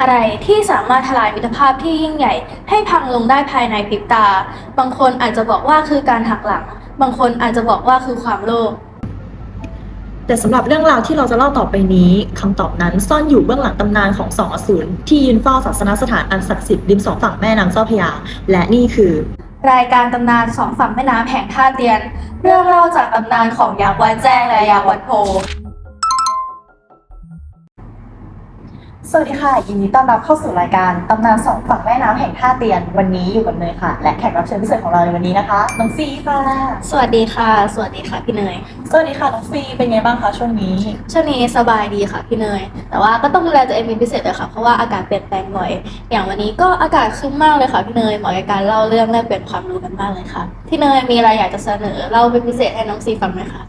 อะไรที่สามารถทลายมิตรภาพที่ยิ่งใหญ่ ให้พังลงได้ภายในพริบตา บางคนอาจจะบอกว่าคือการหักหลัง บางคนอาจจะบอกว่าคือความโลภ แต่สำหรับเรื่องราวที่เราจะเล่าต่อไปนี้คำตอบนั้นซ่อนอยู่เบื้องหลังตำนานของสองอสูรที่ยืนเฝ้าศาสนสถานอันศักดิ์สิทธิ์ริมสองฝั่งแม่น้ำเจ้าพระยา และนี่คือ รายการตำนานสองฝั่งแม่น้ำแห่งท่าเตียน เรื่องเล่าจากตำนานของยักษ์วัดแจ้งและยักษ์วัดโพ สวัสดีค่ะ ยินดีต้อนรับเข้าสู่รายการตำนานสองฝั่งแม่น้ำแห่งท่าเตียน วันนี้อยู่กับเนยค่ะ และแขกรับเชิญพิเศษของเราในวันนี้นะคะน้องซีค่ะ สวัสดีค่ะ สวัสดีค่ะพี่เนย สวัสดีค่ะน้องซีเป็นไงบ้างคะช่วงนี้ช่วงนี้สบายดีค่ะพี่เนย แต่ว่าก็ต้องดูแลตัวเองเป็นพิเศษเลยค่ะเพราะว่าอากาศเปลี่ยนแปลงบ่อย อย่างวันนี้ก็อากาศครึ้มมากเลยค่ะพี่เนยเหมาะกับการเล่าเรื่องแลกเปลี่ยนความรู้กันมากเลยค่ะพี่เนยมีอะไรอยากจะเสนอเล่าเป็นพิเศษให้น้องซีฟังไหมคะ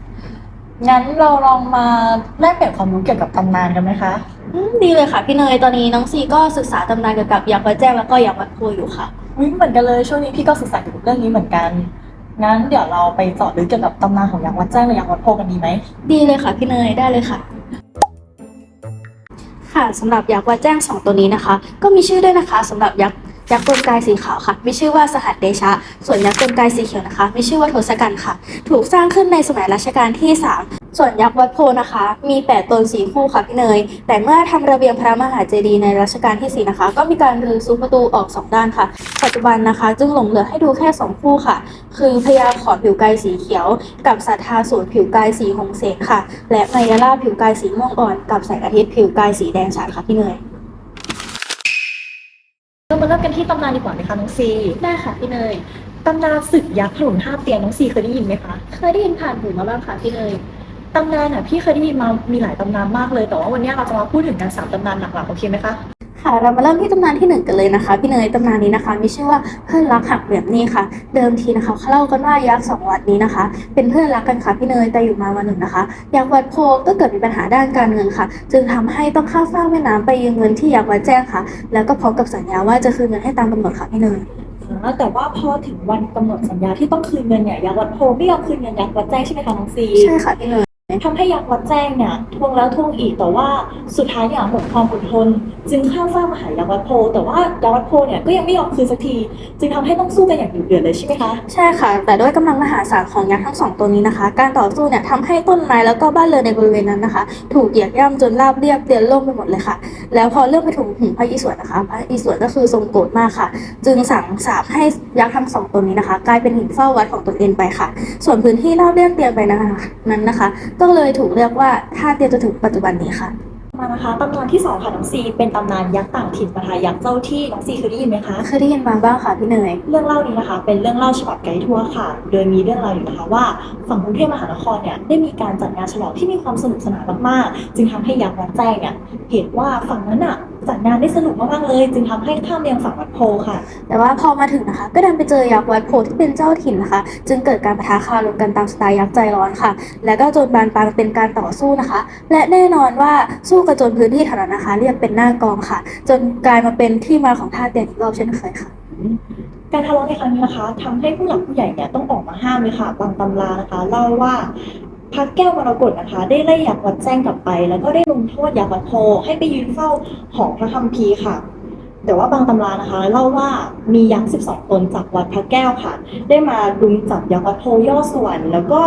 งั้นเราลองมาแลกเปลี่ยนความรู้เกี่ยวกับตำนานกันไหมคะอืม ดีเลยค่ะพี่เนยตอนนี้น้องซีก็ศึกษาตำนานเกี่ยวกับยักษ์วัดแจ้งแล้วก็ยักษ์วัดโพอยู่ค่ะ วิเหมือนกันเลยช่วงนี้พี่ก็ศึกษาเกี่ยวกับเรื่องนี้เหมือนกัน งั้นเดี๋ยวเราไปเจาะลึกเกี่ยวกับตำนานของยักษ์วัดแจ้งและยักษ์วัดโพกันดีไหม ดีเลยค่ะพี่เนยได้เลยค่ะ ค่ะสำหรับยักษ์วัดแจ้งสองตัวนี้นะคะ ก็มีชื่อด้วยนะคะสำหรับยักษ์ยักษ์กลไกสีขาวค่ะ มีชื่อว่าสหัสเดชะ ส่วนยักษ์กลไกสีเขียวนะคะ มีชื่อว่าทศกัณฐ์ค่ะ ถูกสร้างขึ้นในสมัยรัชกาลที่ 3 ส่วนยักษ์วัดโพนะคะ มีแปดตนสีคู่ค่ะพี่เนย แต่เมื่อทำระเบียงพระมหาเจดีย์ในรัชกาลที่4นะคะ ก็มีการรื้อซุ้มประตูออกสองด้านค่ะ ปัจจุบันนะคะ จึงหลงเหลือให้ดูแค่สองคู่ค่ะ คือพญาขอผิวกายสีเขียว กับสัทธาสูรผิวกายสีหงเสงค่ะ และมายาลาผิวกายสีม่วงอ่อน กับแสงอาทิตย์ผิวกายสีแดงฉานค่ะพี่เนยเรามาเริ่มกันที่ตำนานดีกว่าไหมคะน้องซีได้ค่ะพี่เนยตำนานศึกยักษ์ถนนท่าเตียนน้องซีเคยได้ยินไหมคะ เคยได้ยินผ่านหูมาบ้างค่ะพี่เนย ตำนานอะพี่เคยได้ยินมามีหลายตำนานมากเลยแต่ว่าวันนี้เราจะมาพูดถึงกันสามตำนานหลักๆโอเคไหมคะค่ะเรามาเริ่มที่ตำนานที่หนึ่งกันเลยนะคะ พี่เนยตำนานนี้นะคะ มีชื่อว่าเพื่อนรักหักเหลี่ยมนี่ค่ะ เดิมทีนะคะเขาเล่ากันว่ายักษ์สองวัดนี้นะคะ เป็นเพื่อนรักกันค่ะพี่เนยแต่อยู่มาวันหนึ่งนะคะยักษ์วัดโพก็เกิดมีปัญหาด้านการเงินค่ะ จึงทำให้ต้องข้ามฟากแม่น้ำไปยืมเงินที่ยักษ์วัดแจ้งค่ะ แล้วก็พร้อมกับสัญญาว่าจะคืนเงินให้ตามกำหนดค่ะพี่เนยอ่าแต่ว่าพอถึงวันกำหนดสัญญาที่ต้องคืนเงินเนี่ยยักษ์วัดโพไม่ยอมคืนเงินยักษ์วัดแจ้งใช่ไหมคะน้องซีใช่ค่ะพี่เนย ทำให้ยักษ์วัดแจ้งเนี่ยทวงแล้วทวงอีกแต่ว่าสุดท้ายอยากหมดความอดทน จึงข้ามฟากมาหายักษ์วัดโพ แต่ว่ายักษ์วัดโพเนี่ยก็ยังไม่ยอมคืนสักที จึงทำให้ต้องสู้กันอย่างดุเดือดเลยใช่ไหมคะใช่ค่ะ แต่ด้วยกำลังมหาศาลของยักษ์ทั้งสองตัวนี้นะคะ การต่อสู้เนี่ยทำให้ต้นไม้แล้วก็บ้านเรือนในบริเวณนั้นนะคะ ถูกเหยียบย่ำจนราบเรียบเตียนล่มไปหมดเลยค่ะ แล้วพอเรื่องไปถึงหูพระอิศวรนะคะพระอิศวรก็คือทรงโกรธมากค่ะ จึงสั่งสาปให้ยักษ์ทั้งสองตัวนี้นะคะ กลายเป็นหินเฝ้าวัดของตนเองไปค่ะ ส่วนพื้นที่ราบเรียบเตียนไปนะคะนั้นนะคะ ก็เลยถูกเรียกว่าท่าเตียนจนถึงปัจจุบันนี้ค่ะ มานะคะตำนานที่สองค่ะน้องซีเป็นตำนานยักษ์ต่างถิ่นปะทะยักษ์เจ้าที่น้องซีเคยได้ยินไหมคะ เคยได้ยินมาบ้างค่ะพี่เนย เรื่องเล่านี้นะคะ เป็นเรื่องเล่าฉบับไกด์ทัวร์ค่ะ โดยมีเรื่องราวอยู่นะคะว่าฝั่งกรุงเทพมหานครเนี่ยได้มีการจัดงานฉลองที่มีความสนุกสนานมากๆ จึงทำให้ยักษ์วัดแจ้งเนี่ยเห็นว่าฝั่งนั้นอะ จัดงานได้สนุกมากๆเลย จึงทำให้ข้ามไปยังฝั่งวัดโพค่ะ แต่ว่าพอมาถึงนะคะ ก็ดันไปเจอยักษ์วัดโพธิ์ที่เป็นเจ้าถิ่นนะคะ จึงเกิดการปะทะคารมกันตามสไตล์ยักษ์ใจร้อนค่ะ แล้วก็จนบานปลายเป็นการต่อสู้นะคะ และแน่นอนว่าสู้กันจนพื้นที่แถวนั้นนะคะ เรียกเป็นหน้ากองค่ะ จนกลายมาเป็นที่มาของท่าเตียนอีกรอบเช่นเคยค่ะ การทะเลาะในครั้งนี้นะคะทำให้ผู้หลักผู้ใหญ่เนี่ยต้องออกมาห้ามเลยค่ะ บางตำรานะคะ เล่าว่า พระแก้วมรกตนะคะ ได้ไล่ยักษ์วัดแจ้งกลับไป แล้วก็ได้ลงโทษยักษ์วัดโพให้ไปยืนเฝ้าหอพระคัมภีร์ค่ะ แต่ว่าบางตำรานะคะเล่าว่ามียักษ์ 12 ตนจากวัดพระแก้วค่ะ ได้มาดุมจับยักษ์วัดโพย่อส่วน แล้วก็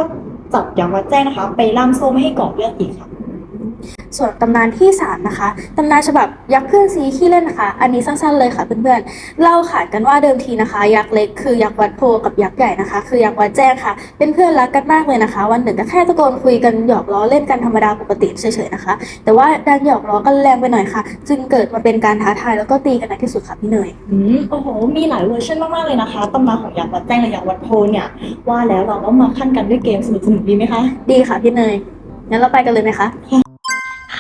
จับยักษ์วัดแจ้งนะคะ ไปล่ามโซ่ไม่ให้ก่อเรื่องอีกค่ะ ส่วนตำนานที่สามนะคะตำนานฉบับยักษ์เพื่อนซีขี้เล่นนะคะ อันนี้สั้นๆเลยค่ะเพื่อนๆเล่าขานกันว่าเดิมทีนะคะ ยักษ์เล็กคือยักษ์วัดโพกับยักษ์ใหญ่นะคะ คือยักษ์วัดแจ้งค่ะ เป็นเพื่อนรักกันมากเลยนะคะ วันหนึ่งก็แค่ตะโกนคุยกันหยอกล้อเล่นกันธรรมดาปกติเฉยๆนะคะ แต่ว่าดันหยอกล้อกันแรงไปหน่อยค่ะ จึงเกิดมาเป็นการท้าทายแล้วก็ตีกันในที่สุดค่ะพี่เนยอืมโอ้โห มีหลายเวอร์ชันมากๆเลยนะคะตำนานของยักษ์วัดแจ้งและยักษ์วัดโพเนี่ยว่าแล้วเราต้องมาขั้นกันด้วยเกมสนุกๆดีไหมคะ ดีค่ะพี่เนยงั้นเราไปกันเลยไหมคะ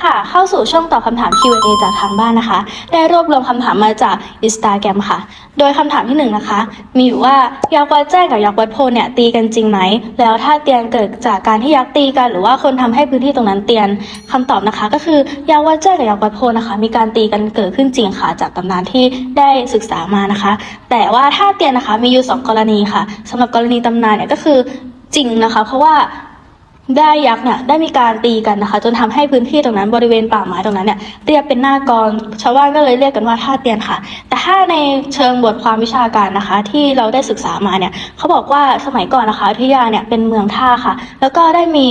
ค่ะ เข้าสู่ช่วงตอบคำถาม Q&A จากทางบ้านนะคะ ได้รวบรวมคำถามมาจาก Instagram ค่ะ โดยคำถามที่หนึ่งนะคะ มีอยู่ว่ายักษ์วัดแจ้งกับยักษ์วัดโพเนี่ยตีกันจริงไหม แล้วถ้าเตียนเกิดจากการที่ยักษ์ตีกัน หรือว่าคนทำให้พื้นที่ตรงนั้นเตียนคำตอบนะคะ ก็คือยักษ์วัดแจ้งกับยักษ์วัดโพนะคะ มีการตีกันเกิดขึ้นจริงค่ะ จากตำนานที่ได้ศึกษามานะคะ แต่ว่าถ้าเตียนนะคะมีอยู่สองกรณีค่ะสำหรับกรณีตำนานเนี่ยก็คือจริงนะคะ เพราะว่า ได้ยักษ์เนี่ยได้มีการตีกันนะคะ จนทำให้พื้นที่ตรงนั้นบริเวณป่าไม้ตรงนั้นเนี่ยเรียกเป็นหน้ากรชาวบ้านก็เลยเรียกกันว่าท่าเตียนค่ะ แต่ถ้าในเชิงบทความวิชาการนะคะ ที่เราได้ศึกษามาเนี่ยเขาบอกว่าสมัยก่อนนะคะอยุธยาเนี่ยเป็นเมืองท่าค่ะ แล้วก็ได้มี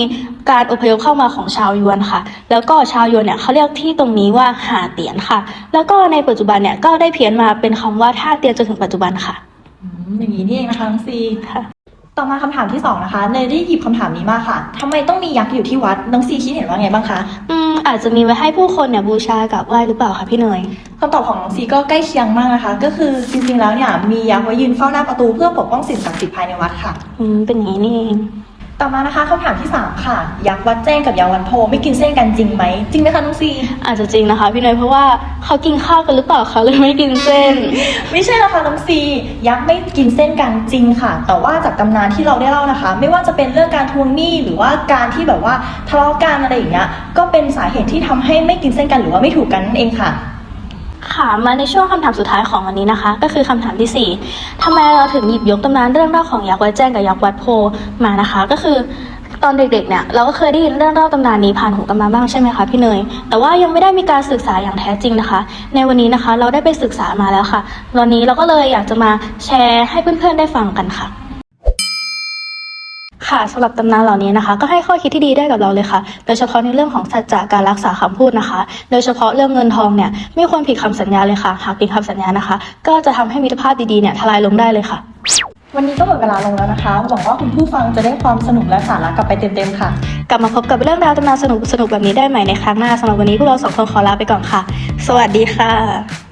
การอพยพเข้ามาของชาวยวนค่ะ แล้วก็ชาวยวนเนี่ยเขาเรียกที่ตรงนี้ว่าหาเตียนค่ะ แล้วก็ในปัจจุบันเนี่ยก็ได้เพี้ยนมาเป็นคำว่าท่าเตียนจนถึงปัจจุบันค่ะอืมอย่างนี้นี่เองนะคะน้องซีค่ะ ต่อมาคำถามที่สองนะคะเนยได้หยิบคำถามนี้มาค่ะทำไมต้องมียักษ์อยู่ที่วัดน้องซีคิดเห็นว่าไงบ้างคะอืมอาจจะมีไว้ให้ผู้คนเนี่ยบูชากราบไหว้หรือเปล่าคะพี่เนยคำตอบของน้องซีก็ใกล้เคียงมากนะคะ ก็คือจริงๆแล้วเนี่ยมียักษ์ไว้ยืนเฝ้าหน้าประตูเพื่อปกป้องสิ่งศักดิ์สิทธิ์ภายในวัดค่ะ อืมเป็นอย่างนี้นี่เอง ต่อมานะคะคำถามที่สามค่ะ ยักษ์วัดแจ้งกับยักษ์วันโพไม่กินเส้นกันจริงไหม จริงไหมคะน้องซี อาจจะจริงนะคะพี่เนยเพราะว่าเขากินข้าวกันหรือเปล่าคะเลยไม่กินเส้น ไม่ใช่นะคะน้องซี ยักษ์ไม่กินเส้นกันจริงค่ะ แต่ว่าจากตำนานที่เราได้เล่านะคะ ไม่ว่าจะเป็นเรื่องการทวงหนี้หรือว่าการที่แบบว่าทะเลาะกันอะไรอย่างเงี้ยก็เป็นสาเหตุที่ทำให้ไม่กินเส้นกันหรือว่าไม่ถูกกันนั่นเองค่ะ ค่ะมาในช่วงคำถามสุดท้ายของวันนี้นะคะ ก็คือคำถามที่ 4ทำไมเราถึงหยิบยกตำนานเรื่องเล่าของยักษ์วัดแจ้งกับยักษ์วัดโพมานะคะ ก็คือตอนเด็กๆเนี่ยเราก็เคยได้ยินเรื่องเล่าตำนานนี้ผ่านหูกันมาบ้างใช่ไหมคะพี่เนยแต่ว่ายังไม่ได้มีการศึกษาอย่างแท้จริงนะคะ ในวันนี้นะคะเราได้ไปศึกษามาแล้วค่ะวันนี้เราก็เลยอยากจะมาแชร์ให้เพื่อนๆได้ฟังกันค่ะ ค่ะสำหรับตำนานเหล่านี้นะคะ ก็ให้ข้อคิดที่ดีได้กับเราเลยค่ะ โดยเฉพาะในเรื่องของสัจจะการรักษาคำพูดนะคะ โดยเฉพาะเรื่องเงินทองเนี่ยไม่ควรผิดคำสัญญาเลยค่ะ หากผิดคำสัญญานะคะ ก็จะทำให้มิตรภาพดีๆเนี่ยทลายลงได้เลยค่ะ วันนี้ก็หมดเวลาลงแล้วนะคะหวังว่าคุณผู้ฟังจะได้ความสนุกและสาระกลับไปเต็มๆค่ะ กลับมาพบกับเรื่องราวตำนานสนุกๆแบบนี้ได้ใหม่ในครั้งหน้าสำหรับวันนี้พวกเราสองคนขอลาไปก่อนค่ะ สวัสดีค่ะ